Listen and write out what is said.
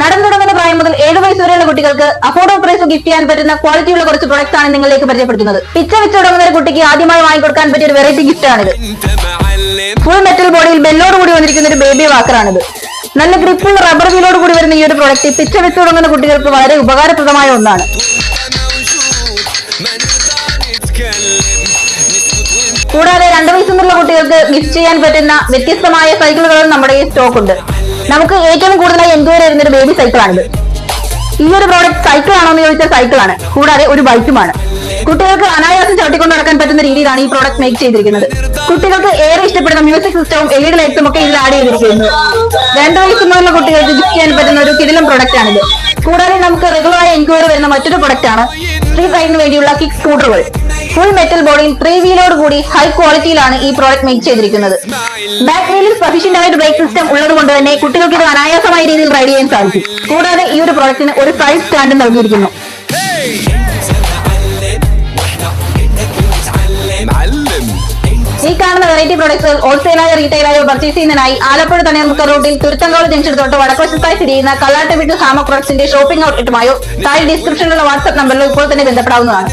നടന്നു തുടങ്ങുന്ന പ്രായം മുതൽ ഏഴു വയസ്സ് വരെയുള്ള കുട്ടികൾക്ക് അഫോർഡബിൾ പ്രൈസ് ഗിഫ്റ്റ് ചെയ്യാൻ പറ്റുന്ന ക്വാളിറ്റിയുള്ള കുറച്ച് പ്രൊഡക്ട്സ് ആണ് നിങ്ങളിലേക്ക് പരിചയപ്പെടുത്തുന്നത്. പിച്ച വെച്ച് തുടങ്ങുന്ന ഒരു കുട്ടിക്ക് ആദ്യമായി വാങ്ങിക്കൊടുക്കാൻ പറ്റിയ ഒരു വെറൈറ്റി ഗിഫ്റ്റ് ആണിത്. ഫുൾ മെറ്റൽ ബോഡിയിൽ ബെല്ലോട് കൂടി വന്നിരിക്കുന്ന ഒരു ബേബി വാക്കറാണിത് നല്ല ഗ്രിപ്പുള്ള റബ്ബർ വീലോട് കൂടി വരുന്ന ഈ ഒരു പ്രൊഡക്റ്റ് പിച്ച വെച്ച് തുടങ്ങുന്ന കുട്ടികൾക്ക് വളരെ ഉപകാരപ്രദമായ ഒന്നാണ്. കൂടാതെ രണ്ടു വയസ്സെന്നുള്ള കുട്ടികൾക്ക് ഗിഫ്റ്റ് ചെയ്യാൻ പറ്റുന്ന വ്യത്യസ്തമായ സൈക്കിളുകളും നമ്മുടെ ഈ സ്റ്റോക്ക് ഉണ്ട്. നമുക്ക് ഏറ്റവും കൂടുതലായി എൻക്വയറി വരുന്ന ഒരു ബേബി സൈക്കിളാണിത് ഈ ഒരു പ്രോഡക്റ്റ് സൈക്കിൾ ആണോ എന്ന് ചോദിച്ചാൽ സൈക്കിളാണ് കൂടാതെ ഒരു ബൈക്കുമാണ് കുട്ടികൾക്ക് അനായാസം ചവിട്ടിക്കൊണ്ട് നടക്കാൻ പറ്റുന്ന രീതിയിലാണ് ഈ പ്രോഡക്റ്റ് മേക്ക് ചെയ്തിരിക്കുന്നത്. കുട്ടികൾക്ക് ഏറെ ഇഷ്ടപ്പെടുന്ന മ്യൂസിക് സിസ്റ്റവും എൽ ഇ ഡി ലൈറ്റ്സും ഒക്കെ ഇതിൽ ആഡ് ചെയ്തിരിക്കുന്നു. രണ്ട് വയസ്സ് മുതലുള്ള കുട്ടികൾക്ക് ഗിഫ്റ്റ് ചെയ്യാൻ പറ്റുന്ന ഒരു കിടിലം പ്രോഡക്റ്റ് ആണിത്. കൂടാതെ നമുക്ക് റെഗുലറായി എൻക്വയറി വരുന്ന മറ്റൊരു പ്രൊഡക്റ്റ് ആണ്. ഫ്രീ റൈഡിന് വേണ്ടിയുള്ള കിക്ക് സ്കൂട്ടറുകൾ ഫുൾ മെറ്റൽ ബോഡിയിൽ ത്രീ വീലോട് കൂടി ഹൈ ക്വാളിറ്റിയിലാണ് ഈ പ്രോഡക്റ്റ് മേക്ക് ചെയ്തിരിക്കുന്നത്. ബാക്ക് വീലിൽ സഫീഷ്യന്റ് ആയിട്ട് ബ്രേക്ക് സിസ്റ്റം ഉള്ളതുകൊണ്ട് തന്നെ കുട്ടികൾക്ക് ഇത് അനായാസമായ രീതിയിൽ റൈഡ് ചെയ്യാൻ സാധിക്കും. കൂടാതെ ഈ ഒരു പ്രോഡക്റ്റിന് ഒരു ഫൈവ് സ്റ്റാൻഡ് നൽകിയിരിക്കുന്നു. ഈ കാണുന്ന വെറൈറ്റി പ്രോഡക്റ്റുകൾ ഹോൾസെയിലായോ റീറ്റെയിലായോ പർച്ചേസ് ചെയ്യുന്നതിനായി ആലപ്പുഴ തണ്ണീർമുക്ക റോഡിൽ തുരുത്തങ്കാവ് ജംഗ്ഷൻ തൊട്ട് വടക്കോശത്തായി സ്ഥിതി ചെയ്യുന്ന കല്ലാട്ട് വിട്ടു സാമ പ്രോഡക്ട്സിന്റെ ഷോപ്പിംഗ് ഔട്ട്ലെറ്റുമായോ താഴെ ഡിസ്ക്രിപ്ഷനിലുള്ള വാട്സ്ആപ്പ് നമ്പറിലോ ഇപ്പോൾ തന്നെ ബന്ധപ്പെടാവുന്നതാണ്.